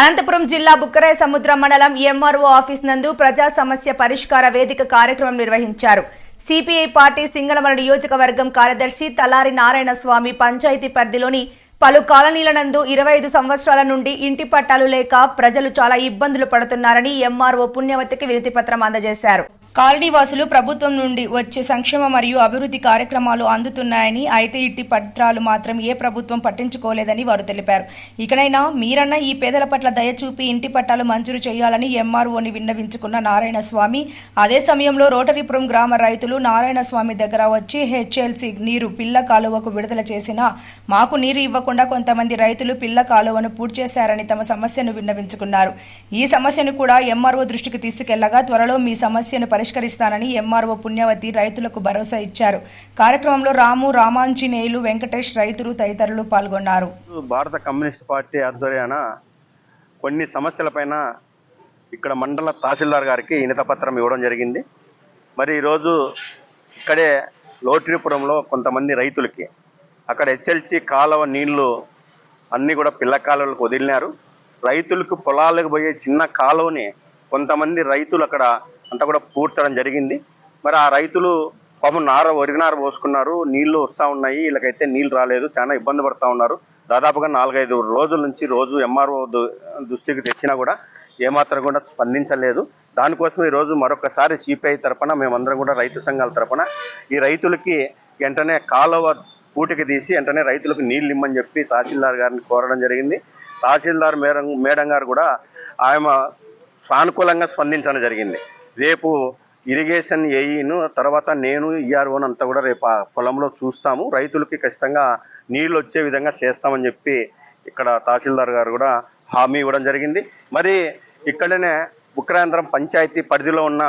అనంతపురం జిల్లా బుక్కరాయ సముద్ర మండలం ఎంఆర్ఓ ఆఫీస్ నందు ప్రజా సమస్య పరిష్కార వేదిక కార్యక్రమం నిర్వహించారు. సిపిఐ పార్టీ సింగళమల నియోజకవర్గం కార్యదర్శి తలారి నారాయణ స్వామి పంచాయతీ పరిధిలోని పలు కాలనీల నందు ఇరవై ఐదు సంవత్సరాల నుండి ఇంటి పట్టాలు లేక ప్రజలు చాలా ఇబ్బందులు పడుతున్నారని ఎంఆర్ఓ పుణ్యవతికి వినతి పత్రం అందజేశారు. కాలనీవాసులు ప్రభుత్వం నుండి వచ్చే సంక్షేమ మరియు అభివృద్ధి కార్యక్రమాలు అందుతున్నాయని అయితే ఇట్టి పత్రాలు మాత్రం ఏ ప్రభుత్వం పట్టించుకోలేదని వారు తెలిపారు. ఇకనైనా మీరన్న ఈ పేదల పట్ల దయ చూపి ఇంటి పట్టాలు మంజూరు చేయాలని ఎంఆర్ఓని విన్నవించుకున్న నారాయణ స్వామి అదే సమయంలో రోటరీపురం గ్రామ రైతులు నారాయణ స్వామి దగ్గర వచ్చి హెచ్ఎల్సి నీరు పిల్ల కాలువకు విడుదల చేసినా మాకు నీరు ఇవ్వకుండా కొంతమంది రైతులు పిల్ల కాలువను పూర్తి చేశారని తమ సమస్యను విన్నవించుకున్నారు. ఈ సమస్యను కూడా ఎంఆర్ఓ దృష్టికి తీసుకెళ్ళగా త్వరలో మీ సమస్యను పరిష్కరిస్తానని ఎంఆర్ఓ పుణ్యవతి రైతులకు భరోసా ఇచ్చారు. కార్యక్రమంలో రాము రామాంజనేయులు వెంకటేష్ రైతులు తదితరులు పాల్గొన్నారు. భారత కమ్యూనిస్ట్ పార్టీ ఆధ్వర్యాన కొన్ని సమస్యలపైన ఇక్కడ మండల తహసీల్దార్ గారికి వినతపత్రం ఇవ్వడం జరిగింది. మరి ఈరోజు ఇక్కడే లోట్రీపురంలో కొంతమంది రైతులకి అక్కడ హెచ్ఎల్సి కాలువ నీళ్ళు అన్నీ కూడా పిల్ల కాలువలకు వదిలినారు. రైతులకు పొలాలకు పోయే చిన్న కాలువని కొంతమంది రైతులు అక్కడ అంతా కూడా పూర్తడం జరిగింది. మరి ఆ రైతులు పాపం నార వరినార పోసుకున్నారు. నీళ్ళు వస్తూ ఉన్నాయి. వీళ్ళకైతే నీళ్ళు రాలేదు. చాలా ఇబ్బంది పడుతూ ఉన్నారు. దాదాపుగా నాలుగైదు రోజుల నుంచి రోజు ఎంఆర్ఓ దృష్టికి తెచ్చినా కూడా ఏమాత్రం కూడా స్పందించలేదు. దానికోసం ఈరోజు మరొకసారి సిపిఐ తరపున మేమందరం కూడా రైతు సంఘాల తరపున ఈ రైతులకి వెంటనే కాలువ పూటికి తీసి వెంటనే రైతులకు నీళ్ళు ఇమ్మని చెప్పి తహసీల్దార్ గారిని కోరడం జరిగింది. తహసీల్దార్ మేడం మేడం గారు కూడా ఆయన సానుకూలంగా స్పందించడం జరిగింది. రేపు ఇరిగేషన్ ఏఈను తర్వాత నేను ఈఆర్ఓన్ అంతా కూడా రేపు పొలంలో చూస్తాము. రైతులకి ఖచ్చితంగా నీళ్ళు వచ్చే విధంగా చేస్తామని చెప్పి ఇక్కడ తహసీల్దార్ గారు కూడా హామీ ఇవ్వడం జరిగింది. మరి ఇక్కడనే ఉక్రాంధ్రం పంచాయతీ పరిధిలో ఉన్న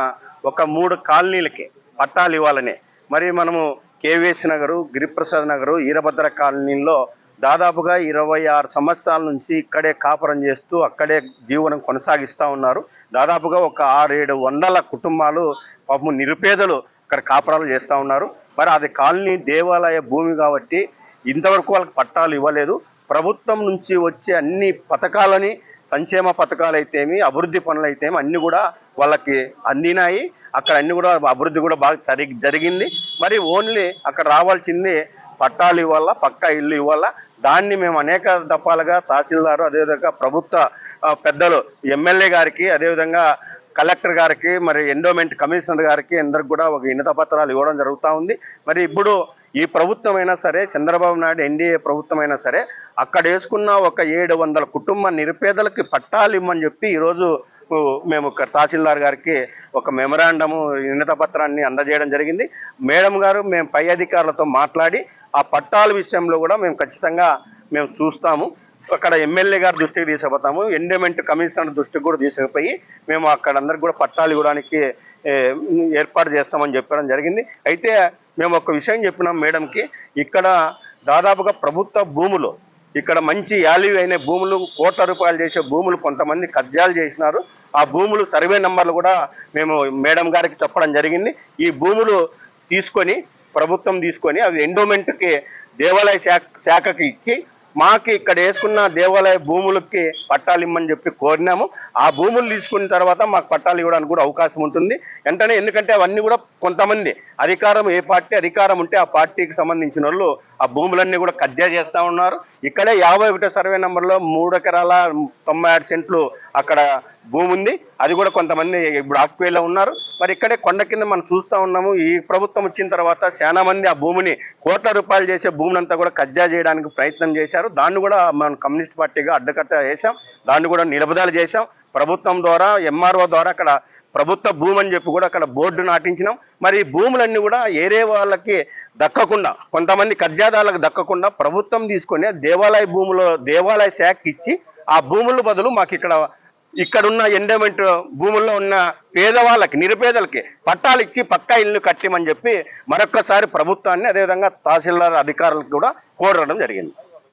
ఒక మూడు కాలనీలకి పట్టాలు ఇవ్వాలని. మరి మనము కేవీఎస్ నగరు గిరిప్రసాద్ నగరు ఈరభద్ర కాలనీల్లో దాదాపుగా ఇరవై ఆరు సంవత్సరాల నుంచి ఇక్కడే కాపురం చేస్తూ అక్కడే జీవనం కొనసాగిస్తూ ఉన్నారు. దాదాపుగా ఒక ఆరేడు వందల కుటుంబాలు పాపం నిరుపేదలు ఇక్కడ కాపురాలు చేస్తూ ఉన్నారు. మరి అది కాలనీ దేవాలయ భూమి కాబట్టి ఇంతవరకు వాళ్ళకి పట్టాలు ఇవ్వలేదు. ప్రభుత్వం నుంచి వచ్చే అన్ని పథకాలని సంక్షేమ పథకాలు అయితేమి అభివృద్ధి పనులు అయితేమి అన్నీ కూడా వాళ్ళకి అందినాయి. అక్కడ అన్ని కూడా అభివృద్ధి కూడా బాగా సరి జరిగింది. మరి ఓన్లీ అక్కడ రావాల్సింది పట్టాలు ఇవ్వాలా పక్కా ఇల్లు ఇవ్వాలా? దాన్ని మేము అనేక దఫాలుగా తహసీల్దారు అదేవిధంగా ప్రభుత్వ పెద్దలు ఎమ్మెల్యే గారికి అదేవిధంగా కలెక్టర్ గారికి మరి ఎండోమెంట్ కమిషనర్ గారికి అందరికి కూడా ఒక వినత పత్రాలు ఇవ్వడం జరుగుతూ ఉంది. మరి ఇప్పుడు ఈ ప్రభుత్వమైనా సరే చంద్రబాబు నాయుడు ఎన్డీఏ ప్రభుత్వం సరే అక్కడ వేసుకున్న ఒక ఏడు వందల కుటుంబ నిరుపేదలకి పట్టాలు ఇమ్మని చెప్పి ఈరోజు ఊ, మేము తహసీల్దార్ గారికి ఒక మెమరాండము వినత పత్రాన్ని అందజేయడం జరిగింది. మేడం గారు మేము పై అధికారులతో మాట్లాడి ఆ పట్టాల విషయంలో కూడా మేము ఖచ్చితంగా మేము చూస్తాము. అక్కడ ఎమ్మెల్యే గారి దృష్టికి తీసుకుపోతాము. ఎండోమెంట్ కమిషనర్ దృష్టికి కూడా తీసుకుపోయి మేము అక్కడ అందరికి కూడా పట్టాలు ఇవ్వడానికి ఏర్పాటు చేస్తామని చెప్పడం జరిగింది. అయితే మేము ఒక విషయం చెప్పినాం మేడంకి. ఇక్కడ దాదాపుగా ప్రభుత్వ భూములు ఇక్కడ మంచి యాల్యూ అయిన భూములు కోట్ల రూపాయలు చేసే భూములు కొంతమంది కబ్జాలు చేసినారు. ఆ భూములు సర్వే నెంబర్లు కూడా మేము మేడం గారికి చెప్పడం జరిగింది. ఈ భూములు తీసుకొని ప్రభుత్వం తీసుకొని అవి ఎండోమెంట్కి దేవాలయ శాఖ శాఖకి ఇచ్చి మాకు ఇక్కడ వేసుకున్న దేవాలయ భూములకి పట్టాలు ఇమ్మని చెప్పి కోరినాము. ఆ భూములు తీసుకున్న తర్వాత మాకు పట్టాలు ఇవ్వడానికి కూడా అవకాశం ఉంటుంది. వెంటనే ఎందుకంటే అవన్నీ కూడా కొంతమంది అధికారం ఏ పార్టీ అధికారం ఉంటే ఆ పార్టీకి సంబంధించిన వాళ్ళు ఆ భూములన్నీ కూడా కబ్జా చేస్తూ ఉన్నారు. ఇక్కడే యాభై ఒకటో సర్వే నెంబర్లో మూడు ఎకరాల తొంభై ఆరు సెంట్లు అక్కడ భూమి ఉంది. అది కూడా కొంతమంది ఇప్పుడు ఆక్వేలో ఉన్నారు. మరి ఇక్కడే కొండ కింద మనం చూస్తూ ఉన్నాము. ఈ ప్రభుత్వం వచ్చిన తర్వాత చాలా మంది ఆ భూమిని కోట్ల రూపాయలు చేసే భూమిని అంతా కూడా కబ్జా చేయడానికి ప్రయత్నం చేశారు. దాన్ని కూడా మనం కమ్యూనిస్ట్ పార్టీగా అడ్డకట్ట చేశాం దాన్ని కూడా నిలబదాలు చేశాం. ప్రభుత్వం ద్వారా ఎంఆర్ఓ ద్వారా అక్కడ ప్రభుత్వ భూమి అని చెప్పి కూడా అక్కడ బోర్డు నాటించినాం. మరి ఈ భూములన్నీ కూడా ఏరే వాళ్ళకి దక్కకుండా కొంతమంది కబ్జాదారులకు దక్కకుండా ప్రభుత్వం తీసుకొని దేవాలయ భూములో దేవాలయ శాఖకి ఇచ్చి ఆ భూముల బదులు మాకు ఇక్కడ ఇక్కడున్న ఎండోమెంట్ భూముల్లో ఉన్న పేదవాళ్ళకి నిరుపేదలకి పట్టాలు ఇచ్చి పక్కా ఇల్లు కట్టిమని చెప్పి మరొక్కసారి ప్రభుత్వాన్ని అదేవిధంగా తహసీల్దార్ అధికారులకు కూడా కోరడం జరిగింది.